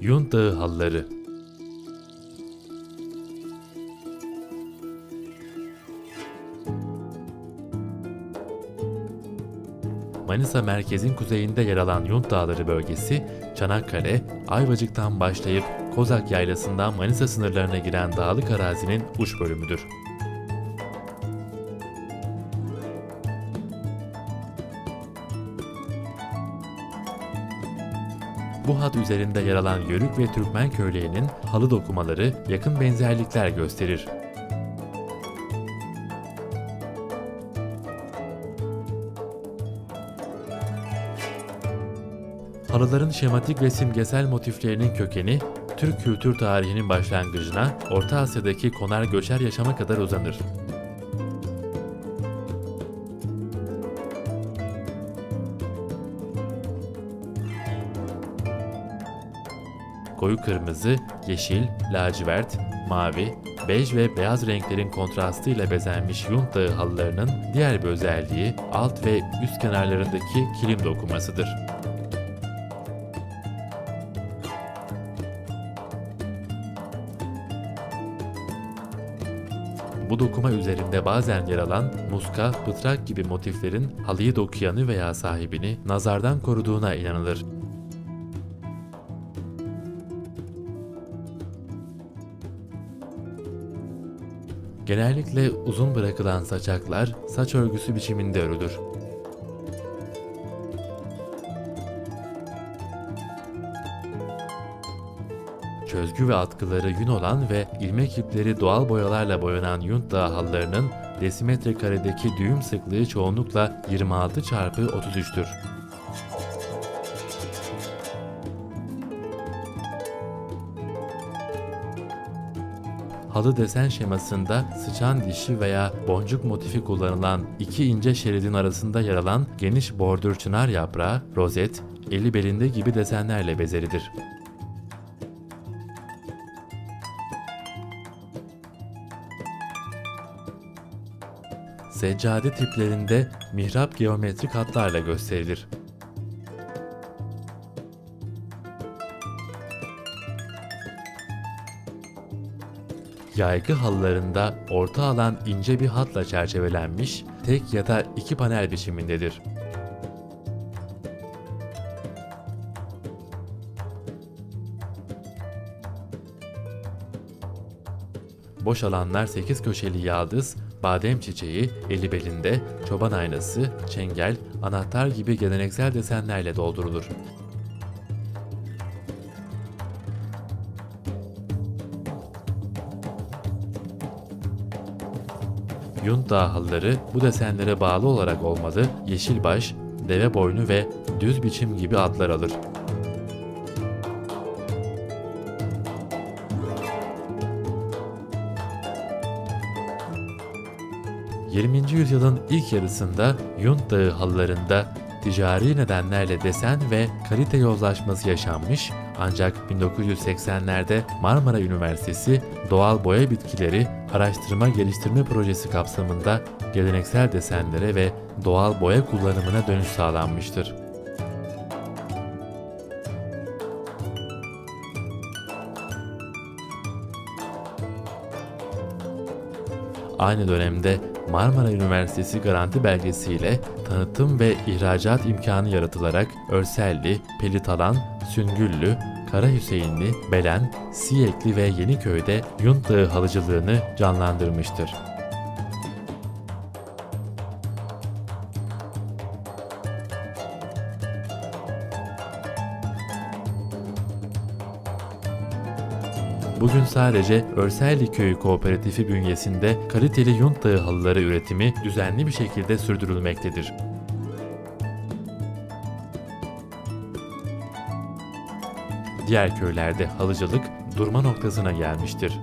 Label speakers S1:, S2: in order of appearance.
S1: Yun Dağı halıları. Manisa merkezin kuzeyinde yer alan Yunt Dağları bölgesi, Çanakkale, Ayvacık'tan başlayıp Kozak Yaylası'ndan Manisa sınırlarına giren dağlık arazinin uç bölümüdür. Bu hat üzerinde yer alan Yörük ve Türkmen köylerinin halı dokumaları yakın benzerlikler gösterir. Halıların şematik ve simgesel motiflerinin kökeni, Türk kültür tarihinin başlangıcına Orta Asya'daki konar göçer yaşama kadar uzanır. Koyu kırmızı, yeşil, lacivert, mavi, bej ve beyaz renklerin kontrastıyla bezenmiş Yunt Dağı halılarının diğer bir özelliği alt ve üst kenarlarındaki kilim dokumasıdır. Bu dokuma üzerinde bazen yer alan muska, pıtrak gibi motiflerin halıyı dokuyanı veya sahibini nazardan koruduğuna inanılır. Genellikle uzun bırakılan saçaklar saç örgüsü biçiminde örülür. Çözgü ve atkıları yün olan ve ilmek ipleri doğal boyalarla boyanan yunt dağı halılarının desimetre karedeki düğüm sıklığı çoğunlukla 26 çarpı 33'tür. Halı desen şemasında sıçan dişi veya boncuk motifi kullanılan iki ince şeridin arasında yer alan geniş bordür çınar yaprağı, rozet, eli belinde gibi desenlerle bezelidir. Seccade tiplerinde mihrap geometrik hatlarla gösterilir. Yaygı halılarında orta alan ince bir hatla çerçevelenmiş, tek ya da iki panel biçimindedir. Boş alanlar 8 köşeli yaldız, badem çiçeği, eli belinde, çoban aynası, çengel, anahtar gibi geleneksel desenlerle doldurulur. Yunt Dağı halıları bu desenlere bağlı olarak olmalı yeşil baş, deve boynu ve düz biçim gibi adlar alır. ...20. yüzyılın ilk yarısında Yunt Dağı halılarında ticari nedenlerle desen ve kalite yozlaşması yaşanmış ancak 1980'lerde Marmara Üniversitesi Doğal Boya Bitkileri Araştırma Geliştirme Projesi kapsamında geleneksel desenlere ve doğal boya kullanımına dönüş sağlanmıştır. Aynı dönemde Marmara Üniversitesi garanti belgesiyle tanıtım ve ihracat imkanı yaratılarak Örselli, Pelitalan, Süngüllü, Kara Hüseyinli, Belen, Siyekli ve Yeniköy'de Yunt Dağı halıcılığını canlandırmıştır. Bugün sadece Örselli Köyü Kooperatifi bünyesinde kaliteli yunt dağı halıları üretimi düzenli bir şekilde sürdürülmektedir. Diğer köylerde halıcılık durma noktasına gelmiştir.